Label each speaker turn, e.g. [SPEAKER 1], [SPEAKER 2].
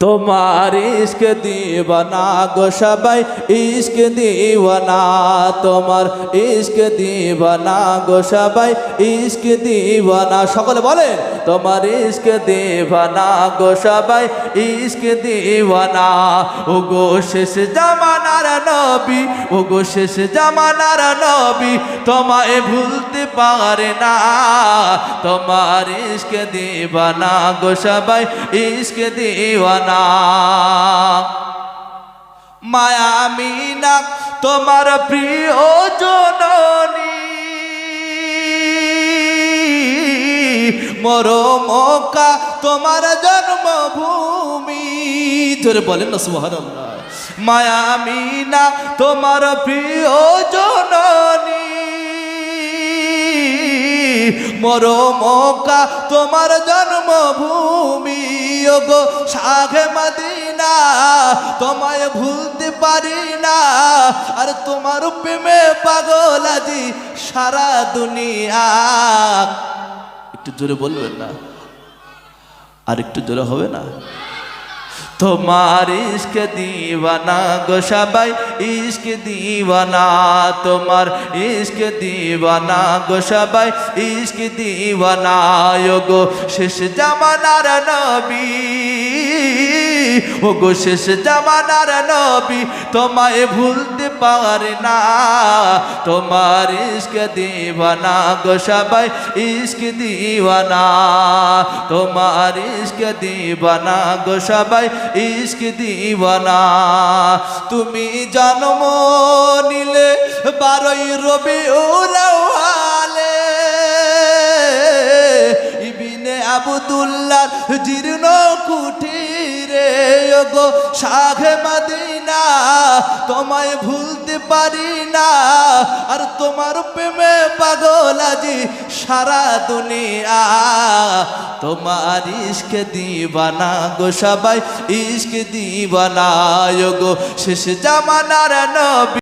[SPEAKER 1] তোমার ইস্ক দিবনা গো সবাই ইস্ক দিবনা, তোমার ইস্ক দিবনা গো সবাই ইস্ক দিবনা। সকলে বলে, তোমার ইস্ক দিবনা গো সবাই ইস্ক দিবনা। ও গো শেষ জামানার নবী ও গো শেষ জামানার নবী, তোমায় ভুলতে পারে না। তোমার ইস্ক দিবানা গো সবাই ইস্ক দিবানা মায়া মিনা, তোমার প্রিয় জননী, মরমকা, তোমার জন্মভূমি। ধরে বলেন না, সুবহানাল্লাহ। মায়া মিনা, তোমার প্রিয় জননী। মরমকা তোমার জন্মভূমি গো সাঘে মদিনা। তোমায় ভুলতে পারি না, আর তোমার প্রেমে পাগল আজি সারা দুনিয়া। একটু জোরে বলবেন না? আর একটু জোরে হবে না? তোমার ইস্ক দিওয়ানা গো সবাই ইস্ক দিওয়ানা, তোমার ইস্ক দিওয়ানা গো সবাই ইস্ক দিওয়ানা গো শেষ জামানার নবী। ও গো শেষ জামানার নবী, তোমায় ভুলতে পারে না। তোমার ইস্ক দিওয়ানা গো সবাই ইস্ক দিওয়ানা। তোমার ইস্ক দিওয়ানা গো সবাই ইস্ক দিওয়ানা। তুমি জন্ম নিলে বারোই রবি উলাওয়ালে ইবিনে আবদুল্লাহ জীর্ণ কুঠিরে গো শাখে মদিনা, তোমায় ভুলতে পারি না। আর তোমার প্রেমে পাগল আজি সারা দুনিয়া। তোমার ইস্ক দিবানা গো সবাই ইস্ক দিবানা গো শেষ জামানার নবী।